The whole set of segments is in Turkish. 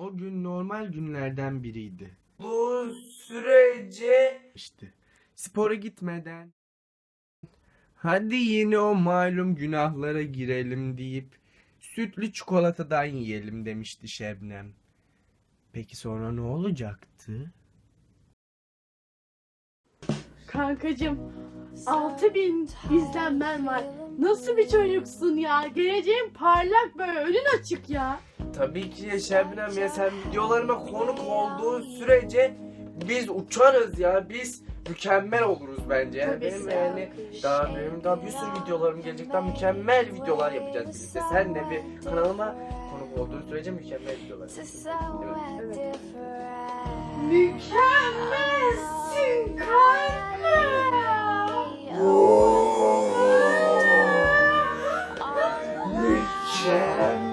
O gün normal günlerden biriydi. Bu sürece İşte spora gitmeden hadi yine o malum günahlara girelim deyip sütlü çikolatadan yiyelim demişti Şebnem. Peki sonra ne olacaktı? Kankacım 6000 izlenmen var. Nasıl bir çocuksun ya? Geleceğin parlak böyle önün açık ya. tabii ki ya Şebnem ya sen videolarıma konuk olduğun sürece biz uçarız ya biz mükemmel oluruz bence. Tabii benim sen. yani daha benim daha bir sürü videolarım gelecek daha mükemmel videolar yapacağız birlikte. Sen de bir kanalıma konuk olduğun sürece mükemmel videolar. Evet. Mükemmelsin kanka.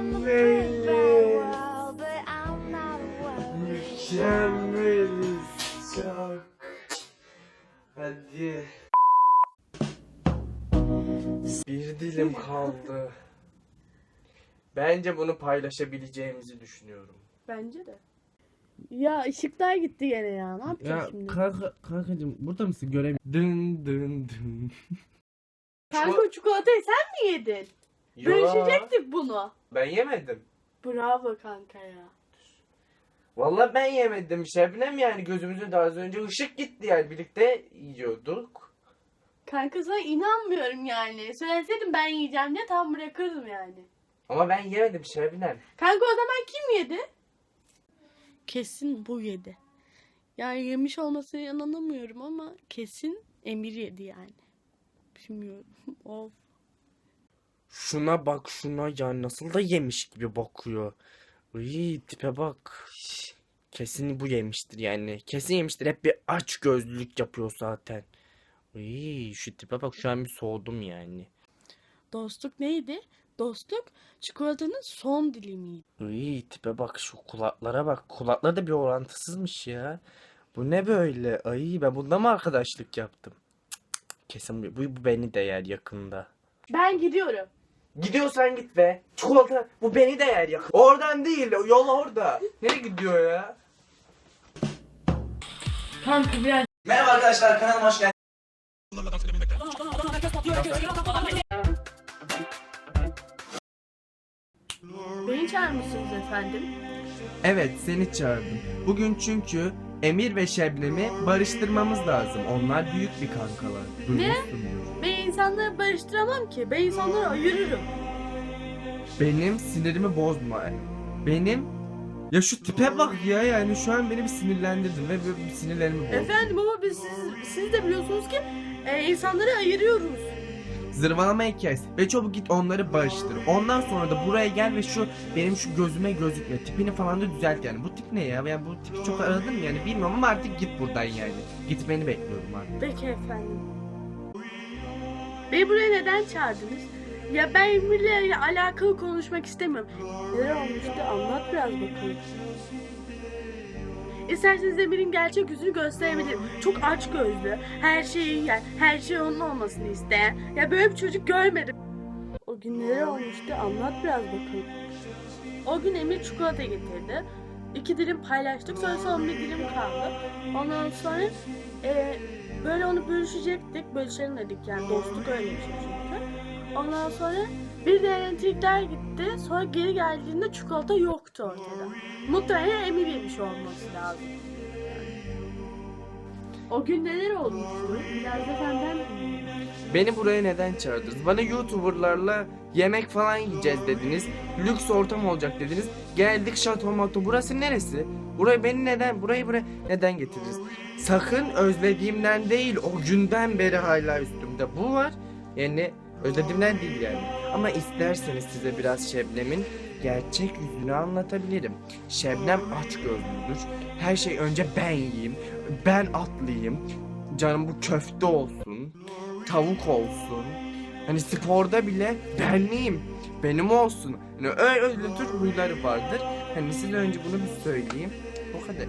Mükemmeliz. Mükemmeliz çok. Hadi. Bir dilim kaldı. Bence bunu paylaşabileceğimizi düşünüyorum. Bence de. Ya ışıklar gitti gene ya. Ne yapacağız Ya şimdi? kanka, kankacım burada mısın göremiyorum. Dın dın dın. Kanka çikolatayı sen mi yedin? Yo, Bölüşecektik bunu. ben yemedim. Bravo kanka ya. Vallahi ben yemedim Şebnem yani gözümüzün daha az önce ışık gitti yani birlikte yiyorduk. Kanka sana inanmıyorum yani. Söyleseydin ben yiyeceğim diye tam bırakırdım yani. Ama ben yemedim Şebnem. Kanka o zaman kim yedi? Kesin bu yedi. Yani yemiş olmasına inanamıyorum ama kesin Emir yedi yani. Bilmiyorum. of. Şuna bak şuna ya nasıl da yemiş gibi bakıyor. Iy, tipe bak. Kesin bu yemiştir yani. Kesin yemiştir. Hep bir aç gözlülük yapıyor zaten. Iy, şu tipe bak şu an bir soğudum yani. Dostluk neydi? Dostluk çikolatanın son dilimiydi. Iy, tipe bak şu kulaklara bak. Kulakları da bir orantısızmış ya. Bu ne böyle? Ay ben bunda mı arkadaşlık yaptım? Kesin bu, bu, bu beni de yer yakında. Ben gidiyorum. Gidiyorsan git be. Çikolata bu beni de yer yakın. Oradan değil yol orada. Nereye gidiyor ya? Kanka biraz Merhaba arkadaşlar kanalıma hoş geldiniz. Efendim. Evet seni çağırdım. Bugün çünkü Emir ve Şebnem'i barıştırmamız lazım. Onlar büyük bir kankalar. Duymuşsundur. Ben insanları barıştıramam ki. Ben insanları ayırırım. Benim sinirimi bozma. Benim ya şu tipe bak ya yani şu an beni bir sinirlendirdin ve bir sinirlerimi bozdun. Efendim ama biz siz, siz de biliyorsunuz ki e, insanları ayırıyoruz. Zırvalama kes ve çabuk git onları barıştır. Ondan sonra da buraya gel ve şu benim şu gözüme gözükme tipini falan da düzelt yani. Bu tip ne ya? Yani bu tipi çok aradın mı yani bilmiyorum ama artık git buradan yani. Gitmeni bekliyorum artık. Peki efendim. Beni buraya neden çağırdınız? Ya ben Emir'le alakalı konuşmak istemiyorum. Neler olmuştu anlat biraz bakalım. İsterseniz Emir'in gerçek yüzünü gösterebilirim. Çok aç gözlü, her şeyi yer, her şey onun olmasını isteyen. Ya böyle bir çocuk görmedim. O gün neler olmuştu anlat biraz bakalım. O gün Emir çikolata getirdi. İki dilim paylaştık sonra son bir dilim kaldı. Ondan sonra e, böyle onu bölüşecektik. Bölüşelim dedik yani dostluk öyle bir şey çünkü. Ondan sonra bir de elektrikler gitti. Sonra geri geldiğinde çikolata yoktu ortada. Muhtemelen Emir yemiş olması lazım. O gün neler olmuştu? Biraz da senden. Beni buraya neden çağırdınız? Bana YouTuber'larla yemek falan yiyeceğiz dediniz. Lüks ortam olacak dediniz. Geldik şato mato. Burası neresi? Burayı beni neden, burayı buraya neden getirdiniz? Sakın özlediğimden değil, o günden beri hala üstümde bu var. Yani özlediğimden değil yani. Ama isterseniz size biraz Şebnem'in gerçek yüzünü anlatabilirim. Şebnem aç gözlüdür. Her şey önce ben yiyeyim, ben atlayayım. Canım bu köfte olsun, tavuk olsun. Hani sporda bile benliyim, benim olsun. Hani öyle, öyle tür huyları vardır. Hani size önce bunu bir söyleyeyim. O kadar.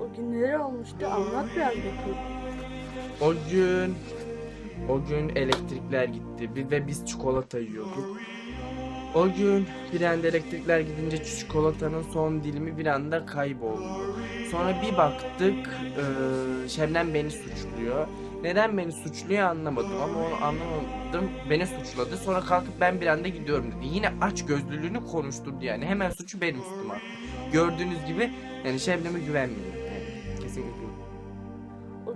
O gün neler olmuştu anlat biraz bakalım. O gün o gün elektrikler gitti bi- ve biz çikolata yiyorduk. O gün bir anda elektrikler gidince çikolatanın son dilimi bir anda kayboldu. Sonra bir baktık eee, Şebnem beni suçluyor. Neden beni suçluyor anlamadım ama onu anlamadım. Beni suçladı. Sonra kalkıp ben bir anda gidiyorum dedi. Yine aç gözlülüğünü konuşturdu yani. Hemen suçu benim üstüme. Gördüğünüz gibi yani Şebnem'e güvenmiyorum. Yani kesinlikle.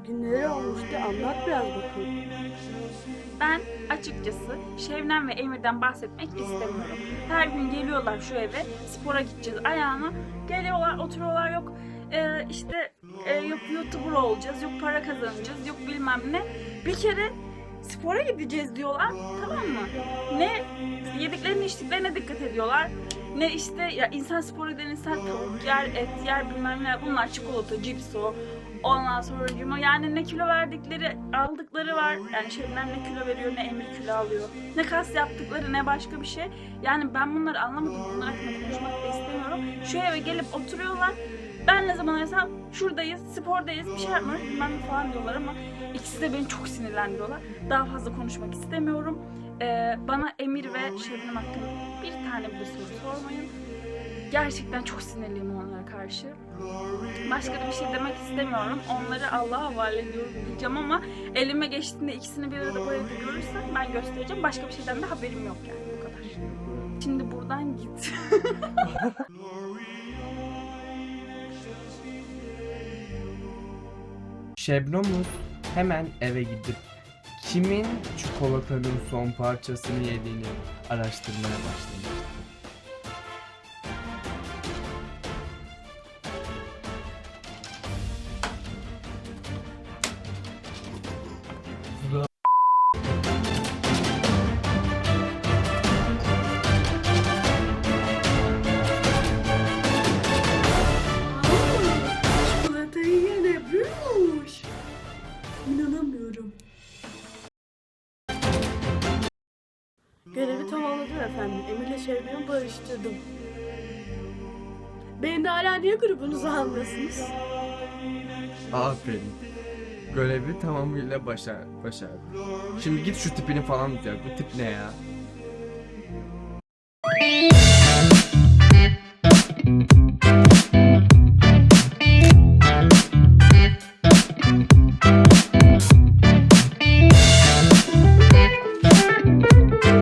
O gün neler olmuştu anlat biraz bakalım. Ben açıkçası Şevnem ve Emir'den bahsetmek istemiyorum. Her gün geliyorlar şu eve, spora gideceğiz ayağına. Geliyorlar, oturuyorlar yok e, işte e, yok YouTuber olacağız, yok para kazanacağız, yok bilmem ne. Bir kere spora gideceğiz diyorlar, tamam mı? Ne yediklerine içtiklerine dikkat ediyorlar. Ne işte ya insan spora giden insan tavuk yer, et yer bilmem ne. Bunlar çikolata, cips o. Ondan sonra yuma yani ne kilo verdikleri aldıkları var. Yani Şebnem ne kilo veriyor ne Emir kilo alıyor. Ne kas yaptıkları ne başka bir şey. Yani ben bunları anlamadım. Bunlar hakkında konuşmak da istemiyorum. Şu eve gelip oturuyorlar. Ben ne zaman arasam şuradayız, spordayız, bir şey yapmıyoruz bilmem falan diyorlar ama ikisi de beni çok sinirlendiriyorlar. Daha fazla konuşmak istemiyorum. Ee, bana Emir ve Şebnem hakkında bir tane bile soru sormayın. Gerçekten çok sinirliyim onlara karşı. Başka da bir şey demek istemiyorum. Onları Allah'a havale ediyorum diyeceğim ama elime geçtiğinde ikisini bir arada evde görürsem ben göstereceğim. Başka bir şeyden de haberim yok yani bu kadar. Şimdi buradan git. Şebnem'in hemen eve gidip kimin çikolatanın son parçasını yediğini araştırmaya başlamıştı. Şevnem'i barıştırdım. Beni de hala niye grubunuza almıyorsunuz? Aferin. Görevi tamamıyla başar, başardı. Şimdi git şu tipini falan düzelt. Bu tip ne ya?